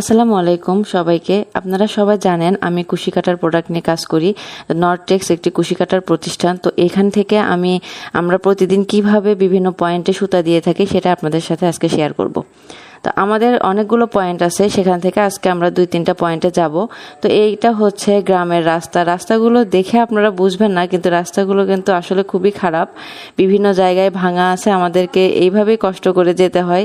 আসসালামু আলাইকুম সবাইকে। আপনারা সবাই জানেন আমি কুশি কাটার প্রোডাক্ট নিয়ে কাজ করি। নর্টেক্স একটি কুশি কাটার প্রতিষ্ঠান। তো এখান থেকে আমি, আমরা প্রতিদিন কীভাবে বিভিন্ন পয়েন্টে সুতা দিয়ে থাকি সেটা আপনাদের সাথে আজকে শেয়ার করব। তো আমাদের অনেকগুলো পয়েন্ট আছে, সেখান থেকে আজকে আমরা দুই তিনটা পয়েন্টে যাব। তো এইটা হচ্ছে গ্রামের রাস্তা। রাস্তাগুলো দেখে আপনারা বুঝবেন না, কিন্তু রাস্তাগুলো কিন্তু আসলে খুবই খারাপ। বিভিন্ন জায়গায় ভাঙা আছে, আমাদেরকে এইভাবেই কষ্ট করে যেতে হয়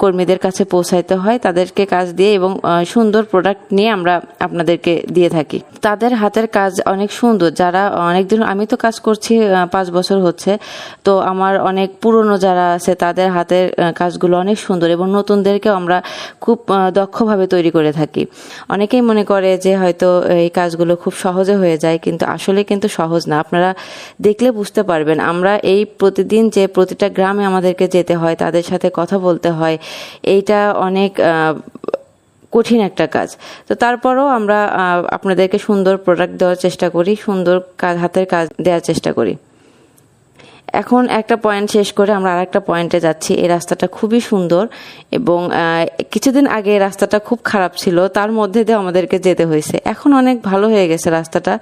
কর্মীদের কাছে পৌঁছাইতে হয়, তাদেরকে কাজ দিয়ে এবং সুন্দর প্রোডাক্ট নিয়ে আমরা আপনাদেরকে দিয়ে থাকি। তাদের হাতের কাজ অনেক সুন্দর। যারা অনেকদিন, আমি তো কাজ করছি পাঁচ বছর হচ্ছে, তো আমার অনেক পুরনো যারা আছে, তাদের হাতের কাজগুলো অনেক সুন্দর এবং নতুনদেরকেও আমরা খুব দক্ষভাবে তৈরি করে থাকি। অনেকেই মনে করে যে হয়তো এই কাজগুলো খুব সহজে হয়ে যায়, কিন্তু আসলে কিন্তু সহজ না। আপনারা দেখলে বুঝতে পারবেন, আমরা এই প্রতিদিন যে প্রতিটা গ্রামে আমাদেরকে যেতে হয়, তাদের সাথে কথা বলতে হয়, এইটা অনেক কঠিন একটা কাজ। তো তারপরও আমরা আপনাদেরকে সুন্দর প্রোডাক্ট দেওয়ার চেষ্টা করি, সুন্দর কাজ, হাতের কাজ দেওয়ার চেষ্টা করি। এখন একটা পয়েন্ট শেষ করে আমরা আরেকটা পয়েন্টে যাচ্ছি। এই রাস্তাটা খুবই সুন্দর এবং কিছুদিন আগে এই রাস্তাটা খুব খারাপ ছিল, তার মধ্যে দিয়ে আমাদেরকে যেতে হয়েছে। এখন অনেক ভালো হয়ে গেছে রাস্তাটা।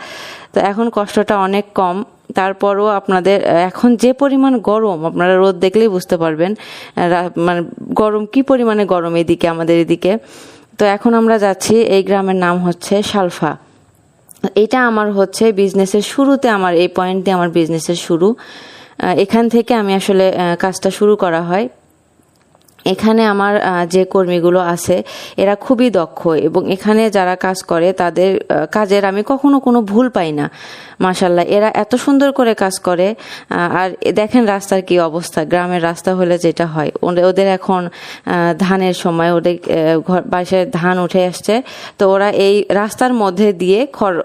তো এখন কষ্টটা অনেক কম। তারপরও আপনাদের, এখন যে পরিমাণ গরম, আপনারা রোদ দেখলেই বুঝতে পারবেন মানে গরম, কি পরিমাণে গরম এদিকে, আমাদের এদিকে। তো এখন আমরা যাচ্ছি, এই গ্রামের নাম হচ্ছে সালফা। এটা আমার হচ্ছে বিজনেসের শুরুতে আমার, এই পয়েন্ট দিয়ে আমার বিজনেসের শুরু। এখান থেকে আমি আসলে কাজটা শুরু করা হয়। এখানে আমার যে কর্মীগুলো আছে, এরা খুবই দক্ষ এবং এখানে যারা কাজ করে, তাদের কাজের আমি কখনো কোনো ভুল পাই না। মাশাল্লাহ এরা এত সুন্দর করে কাজ করে আর দেখেন রাস্তার কি অবস্থা, গ্রামের রাস্তা হলে যেটা হয়। ওদের এখন ধানের সময়, ওদের ঘর, বাসায় ধান উঠে আসছে, তো ওরা এই রাস্তার মধ্যে দিয়ে খড়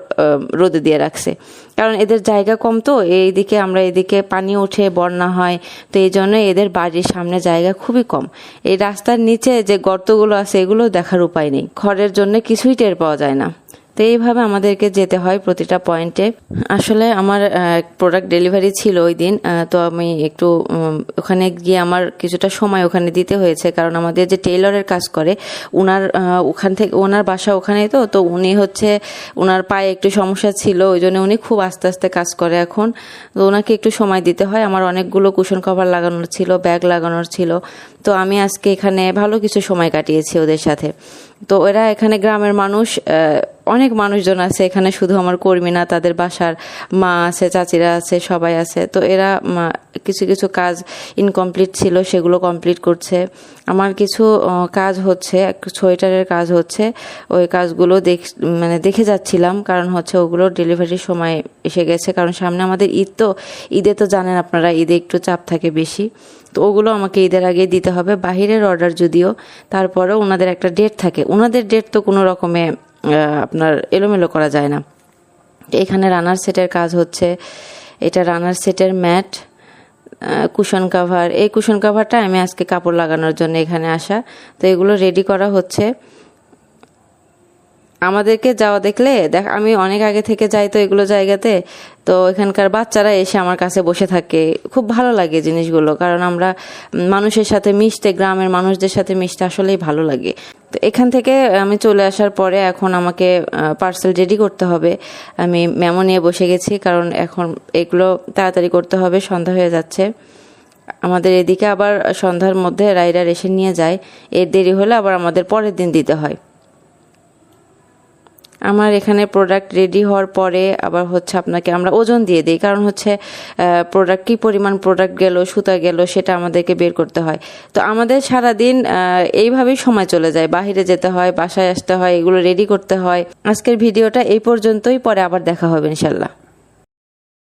রোদে দিয়ে রাখছে। কারণ এদের জায়গা কম তো, এইদিকে আমরা এদিকে পানি উঠে বন্যা হয়, তো এই জন্য এদের বাড়ির সামনে জায়গা খুবই কম। এই রাস্তার নিচে যে গর্তগুলো আছে, এগুলো দেখার উপায় নেই। খড়ের জন্য কিছুই টের পাওয়া যায় না। তো এইভাবে আমাদেরকে যেতে হয় প্রতিটা পয়েন্টে। আসলে আমার প্রোডাক্ট ডেলিভারি ছিল ওই দিন তো আমি একটু ওখানে গিয়ে আমার কিছুটা সময় ওখানে দিতে হয়েছে, কারণ আমাদের যে টেইলরের কাজ করে ওনার ওখান থেকে, ওনার বাসা ওখানে তো তো উনি হচ্ছে ওনার পায়ে একটু সমস্যা ছিল, ওই জন্য উনি খুব আস্তে আস্তে কাজ করে এখন। তো ওনাকে একটু সময় দিতে হয়, আমার অনেকগুলো কুশন কভার লাগানোর ছিল ব্যাগ লাগানোর ছিল। তো আমি আজকে এখানে ভালো কিছু সময় কাটিয়েছি ওদের সাথে। তো এরা এখানে গ্রামের মানুষ অনেক মানুষজন আছে এখানে, শুধু আমার কর্মী না, তাদের বাসার মা আছে, চাচিরা আছে, সবাই আছে। তো এরা কিছু কিছু কাজ ইনকমপ্লিট ছিল, সেগুলো কমপ্লিট করছে। আমার কিছু কাজ হচ্ছে সোয়েটারের কাজ হচ্ছে। ওই কাজগুলো দেখ মানে দেখে যাচ্ছিলাম, কারণ হচ্ছে ওগুলো ডেলিভারির সময় এসে গেছে। কারণ সামনে আমাদের ঈদ তো, ঈদে তো জানেন আপনারা, ঈদে একটু চাপ থাকে বেশি। তো ওগুলো আমাকে ঈদের আগে দিতে হবে। বাহিরের অর্ডার যদিও, তারপরেও ওনাদের একটা ডেট থাকে। ওনাদের ডেট তো কোনো রকমে আপনার এলোমেলো করা যায় না। এখানে রানার সেটের কাজ হচ্ছে, এটা রানার সেটের ম্যাট কুশন কাভার এই কুশন কাভারটা আমি আজকে কাপড় লাগানোর জন্য এখানে আসা। তো এগুলো রেডি করা হচ্ছে। আমাদেরকে যাওয়া দেখলে, দেখ, আমি অনেক আগে থেকে যাই তো এগুলো জায়গাতে, তো এখানকার বাচ্চারা এসে আমার কাছে বসে থাকে। খুব ভালো লাগে জিনিসগুলো, কারণ আমরা মানুষের সাথে মিশতে, গ্রামের মানুষদের সাথে মিশতে আসলেই ভালো লাগে। তো এখান থেকে আমি চলে আসার পরে এখন আমাকে পার্সেল রেডি করতে হবে। আমি মেমো নিয়ে বসে গেছি, কারণ এখন এগুলো তাড়াতাড়ি করতে হবে, সন্ধ্যা হয়ে যাচ্ছে। আমাদের এদিকে আবার সন্ধ্যার মধ্যে রাইডার এসে নিয়ে যায়। এর দেরি হলে আবার আমাদের পরের দিন দিতে হয়। আমার এখানে প্রোডাক্ট রেডি হওয়ার পরে আবার হচ্ছে আপনাকে আমরা ওজন দিয়ে দিই। কারণ হচ্ছে প্রোডাক্ট কী পরিমাণ প্রোডাক্ট গেল, সুতা গেল, সেটা আমাদেরকে বের করতে হয়। তো আমাদের সারা দিন এইভাবেই সময় চলে যায়। বাহিরে যেতে হয়, বাসায় আসতে হয়, এগুলো রেডি করতে হয়। আজকের ভিডিওটা এই পর্যন্তই। পরে আবার দেখা হবে ইনশাল্লাহ।